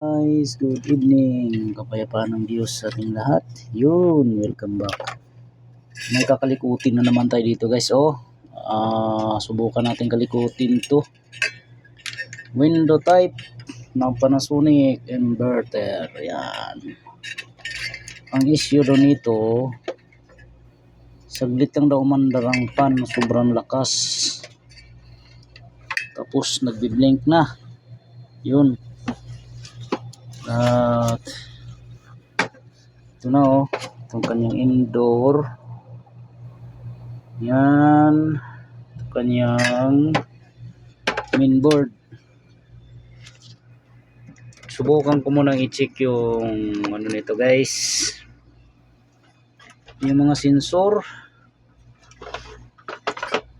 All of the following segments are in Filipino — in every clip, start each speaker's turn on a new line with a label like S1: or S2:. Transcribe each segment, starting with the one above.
S1: Guys, good evening. Kapayapaan ng Diyos sa ating lahat. Yun, welcome back. May kakalikutin na naman tayo dito guys. Oh, ah subukan natin kalikutin to. Window type ng Panasonic inverter. Yan. Ang issue doon nito, saglit lang daw umandar ang fan. Sobrang lakas. Tapos nagbi-blink na. Yun. At ito na oh, itong kanyang indoor. Yan. Ito kanyang mainboard. Subukan ko munang i-check yung ano nito guys. Yung mga sensor.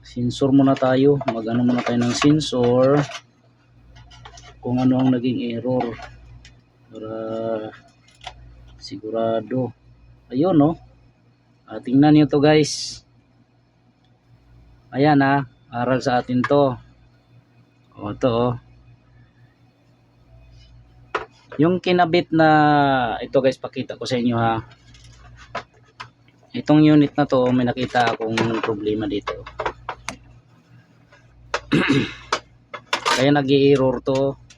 S1: Sensor muna tayo. Mag-ano muna tayo ng sensor. Kung ano ang naging error para sigurado. Ayun no? Ah, tingnan nyo to guys. Ayan ha aral sa atin to. O to oh. Yung kinabit na ito guys pakita ko sa inyo ha. Itong unit na to may nakita akong problema dito. Kaya nag-i-error to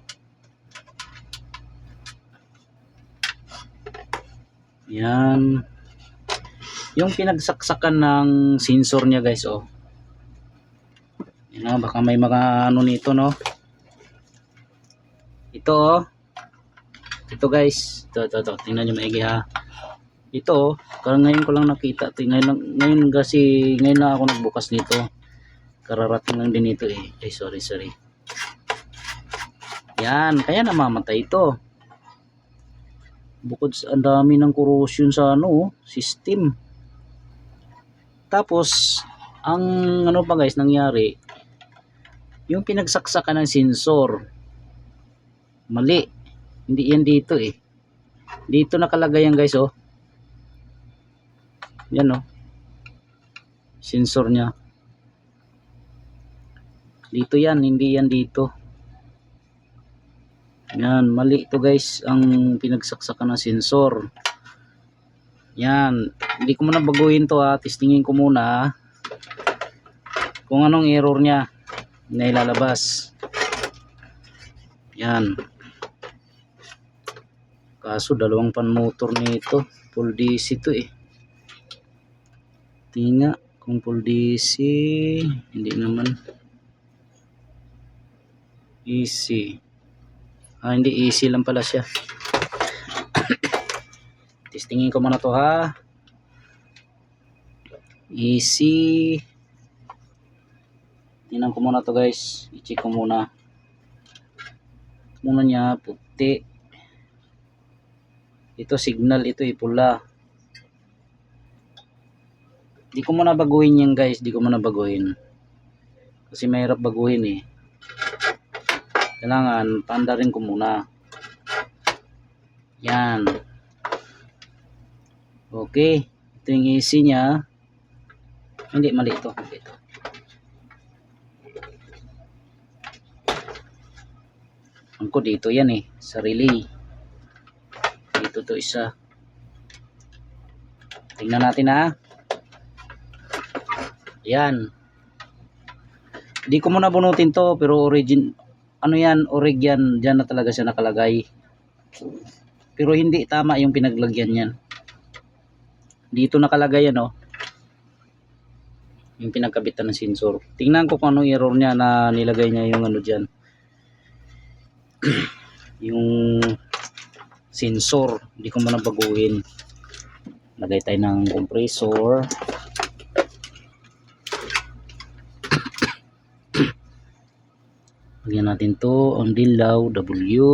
S1: Yan. Yung pinagsaksakan ng sensor niya guys oh. Yan oh, baka may mga ano nito no. Ito oh. Ito guys. Ito, ito, ito. Tingnan nyo maigi ha. Ito oh. Karang ngayon ko lang nakita. Tingnan ngayon kasi ngayon na ako nagbukas nito. Kararating lang din ito eh. Ay sorry sorry. Yan. Kaya namamatay ito bukod sa ang dami ng corrosion sa ano system. Tapos ang ano pa guys nangyari yung pinagsaksakan ng sensor mali. Hindi yan dito eh. Dito nakalagay yan guys oh. Yan oh. Sensor nya dito yan hindi yan dito yan, mali ito guys ang pinagsaksakan ng sensor. Yan, hindi ko muna baguhin to ha. Testingin ko muna kung anong error niya na ilalabas. Yan. Kaso dalawang pan motor nito. Full DC to eh. Tinga kung full DC. Hindi naman. Easy. Ah, hindi easy lang pala siya. Testingin ko muna to ha. Easy. Tingnan ko muna to guys. I-check ko muna. Muna niya puti. Ito signal ito ipula. Di ko muna baguhin yan guys. Di ko muna baguhin. Kasi mahirap baguhin eh kailangan panda rin ko muna. Yan. Okay. Ito yung AC nya hindi mali ito. Ito. Ko dito yan eh. Sa relay. Dito to isa. Tingnan natin ha. Yan. Di ko muna bunutin to pero origin ano yan, orig yan, dyan na talaga siya nakalagay. Pero hindi tama yung pinaglagyan yan. Dito nakalagay yan, oh. Yung pinagkabitan ng sensor. Tingnan ko kung anong error niya na nilagay niya yung ano dyan. yung sensor. Hindi ko man baguhin. Lagay tayo ng compressor. Lagyan natin to ang dilaw W.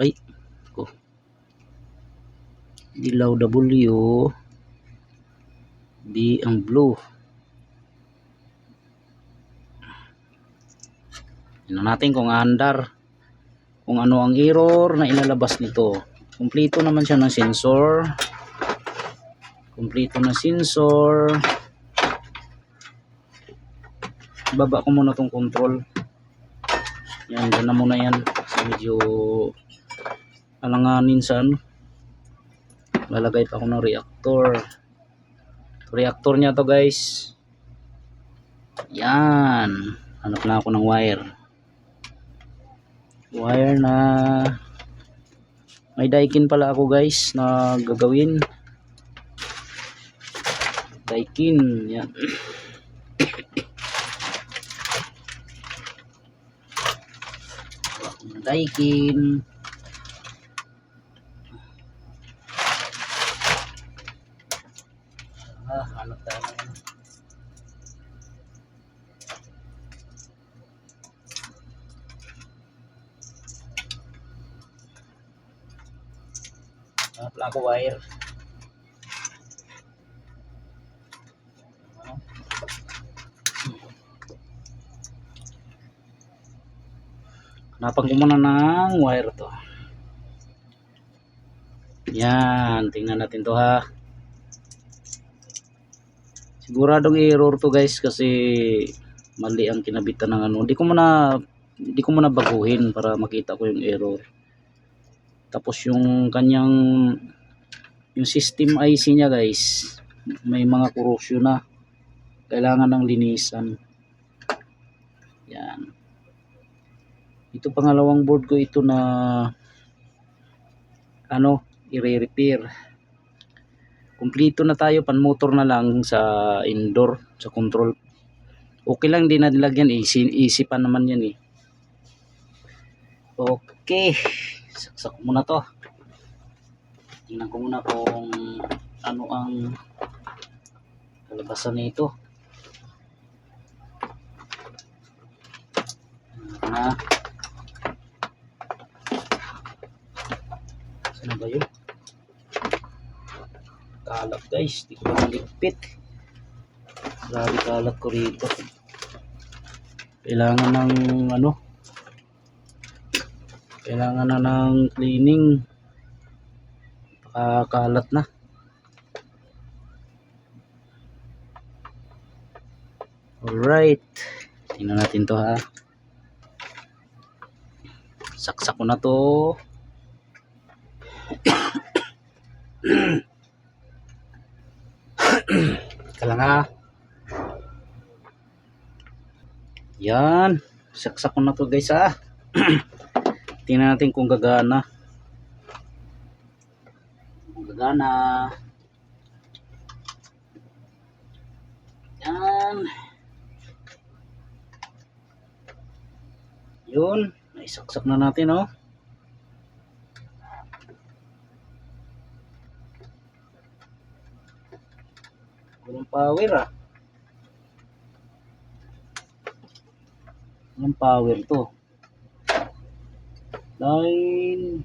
S1: Ay, ko. Dilaw W. B ang blue. Tingnan natin kung andar. Kung ano ang error na ilalabas nito. Kumpleto naman siya ng sensor. Kumpleto na sensor. Baba ko muna tong control yan dyan na muna yan. Medyo alanganin sa ano. Lalagay pa ako ng reactor. Reactor niya to guys. Yan. Hanap na ako ng wire. Wire na may daikin pala ako guys na gagawin. Daikin yan daikin ah hanap tayo ng hanap lang ako wire Hanapan ko muna ng wire to. Yan, tingnan natin to ha. Siguradong error to guys kasi mali ang kinabitan ng ano. Hindi ko muna hindi ko muna baguhin para makita ko yung error. Tapos yung kanyang yung system IC niya guys, may mga corrosion na. Kailangan ng linisan. Yan ito pangalawang board ko ito na ano i-repair kumplito na tayo pan motor na lang sa indoor sa control. Okay lang din na nilagyan easy, easy pa naman yan eh. Okay saksak muna to. Tingnan ko muna kung ano ang kalabasan nito. Na Yun? Kalat guys, di ko maligpit. Grabe kalat ko rito. Kailangan ng ano? Kailangan na ng cleaning. Pakakalat na. Alright. Tingnan natin to ha. Saksak ko na to. Kala nga. Yan. Saksak ko na to guys ah. Tingnan natin kung gagana. Kung gagana. Yan. Yun. Naisaksak na natin oh. Power ah. Walang power to. Line.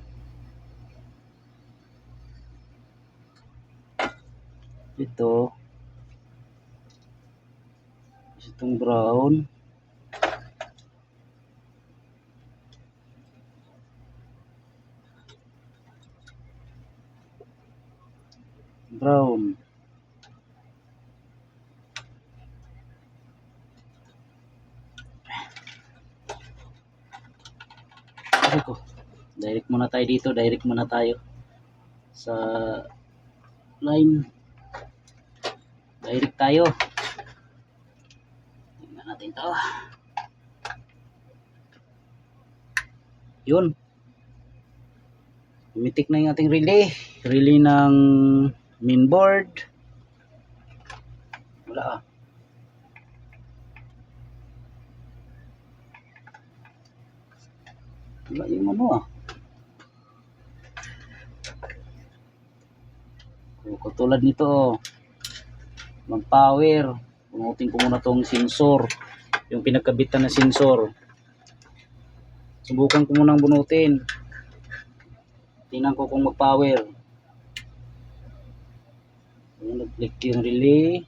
S1: Ito. Itong brown. Brown. Sabi ko, direct muna tayo dito, direct muna tayo sa line. Direct tayo. Tingnan natin to. Yun. Tumitik na yung ating relay. Relay ng main board. Wala ah. Wala yung ano ah. So, katulad nito oh. Mag power. Punutin ko muna tong sensor. Yung pinagkabitan na sensor. Subukan ko munang bunutin. Tingnan ko kung mag power. Nag-click yung relay.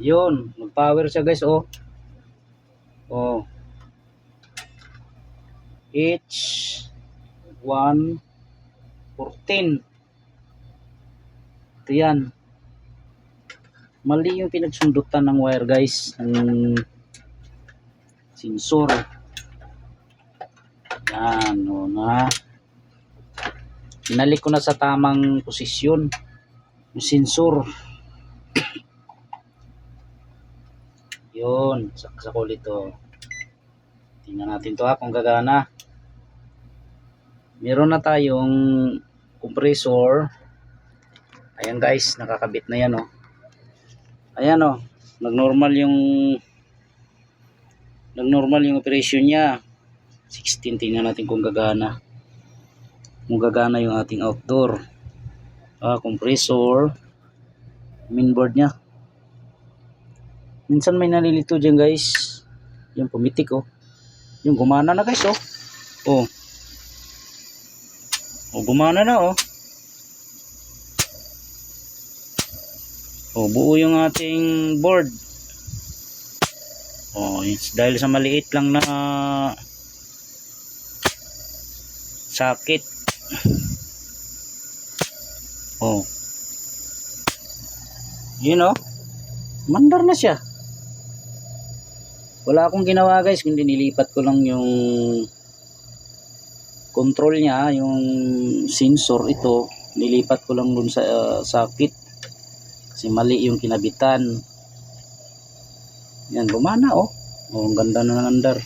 S1: Yun, mag power siya guys oh. Oh. H 1 14 ito yan mali yung pinagsundutan ng wire guys ng sensor Yan, o na. Pinalik ko na sa tamang posisyon. Yung sensor. Yun, saksak ulit to. Tingnan natin to ha kung gagana. Meron na tayong compressor. Ayan guys, nakakabit na yan oh. Ayan oh, nag-normal yung nag-normal yung operation niya. 16 tingnan natin kung gagana. Kung gagana yung ating outdoor. Ah, compressor. Mainboard niya. Minsan may nalilito dyan guys. Yung pumitik oh. Yung gumana na guys oh. Oh. Oh, gumana na oh. Oh, buo yung ating board. It's dahil sa maliit lang na sakit. Oh. Yun oh. Mandar na siya. Wala akong ginawa guys, kundi nilipat ko lang yung control niya, yung sensor ito, nilipat ko lang dun sa uh, sakit kasi mali yung kinabitan. Yan gumana oh. Oh ang ganda na nandar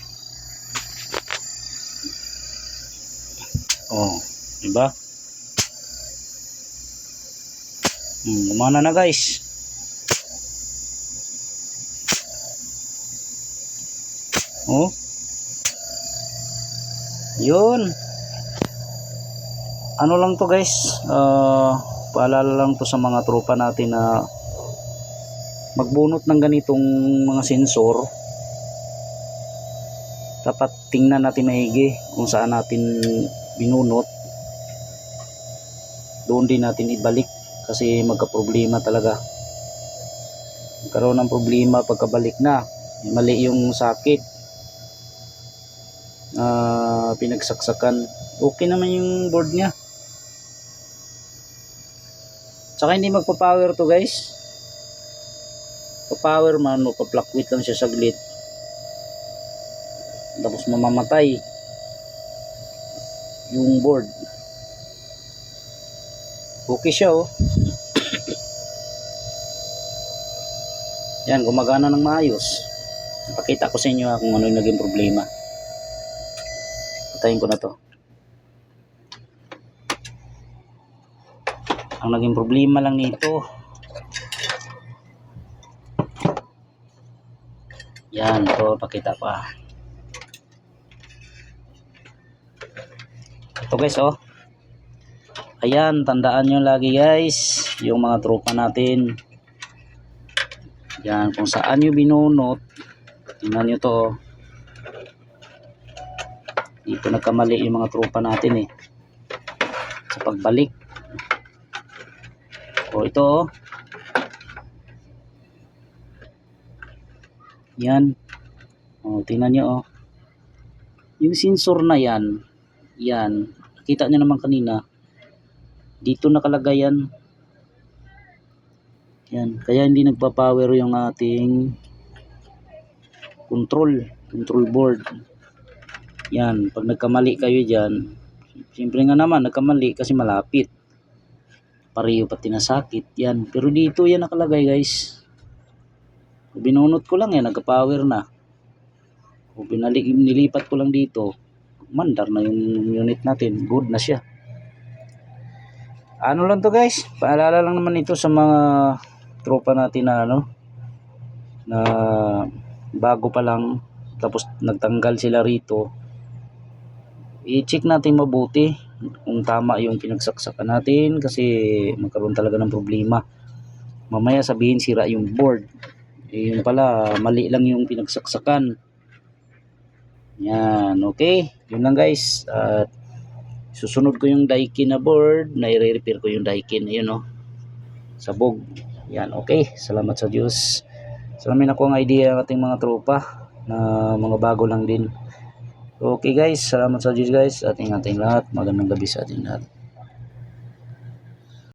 S1: oh diba? Hmm, gumana na guys. Oh. Yun ano lang to guys. Uh, paalala lang to sa mga tropa natin na magbunot ng ganitong mga sensor. Dapat tingnan natin maigi kung saan natin binunot. Doon din natin ibalik kasi magka-problema talaga. Magkaroon ng problema pagkabalik na. Mali yung sakit. Na pinagsaksakan. Okay naman yung board niya Saka hindi magpa-power to guys. Pa-power man pa-fluctuate lang siya saglit. Tapos mamamatay yung board. Okay siya oh. Yan, gumagana ng maayos. Pakita ko sa inyo ha, kung ano yung naging problema. Patayin ko na to. Ang naging problema lang nito. Yan to pakita pa. Ito guys oh. Ayan tandaan nyo lagi guys yung mga tropa natin. Yan kung saan nyo binunot tingnan nyo to oh. Dito nagkamali yung mga tropa natin eh. Sa pagbalik o ito oh. Yan. O tingnan niyo oh. Yung sensor na yan, yan. Kita niyo naman kanina. Dito nakalagay yan. Yan. Kaya hindi nagpa-power yung ating control, control board. Yan, pag nagkamali kayo diyan, siyempre nga naman nagkamali kasi malapit pareho pati na sakit yan. Pero dito yan nakalagay guys. Binunot ko lang yan nagka-power na. O binalik nilipat ko lang dito mandar na yung unit natin. Good na siya. Ano lang to guys? Paalala lang naman ito sa mga tropa natin na ano na bago pa lang tapos nagtanggal sila rito. I-check natin mabuti kung tama yung pinagsaksakan natin kasi magkaroon talaga ng problema. Mamaya sabihin sira yung board. Eh, yun pala mali lang yung pinagsaksakan. Yan okay? Yun lang guys. At susunod ko yung daikin na board na i-repair ko yung daikin. Ayun no sabog. Yan okay. Salamat sa Diyos. Salamin ako ang idea ng ating mga tropa na mga bago lang din Okay guys, salamat sa Diyos guys. Ating ating lahat. Magandang gabi sa ating lahat.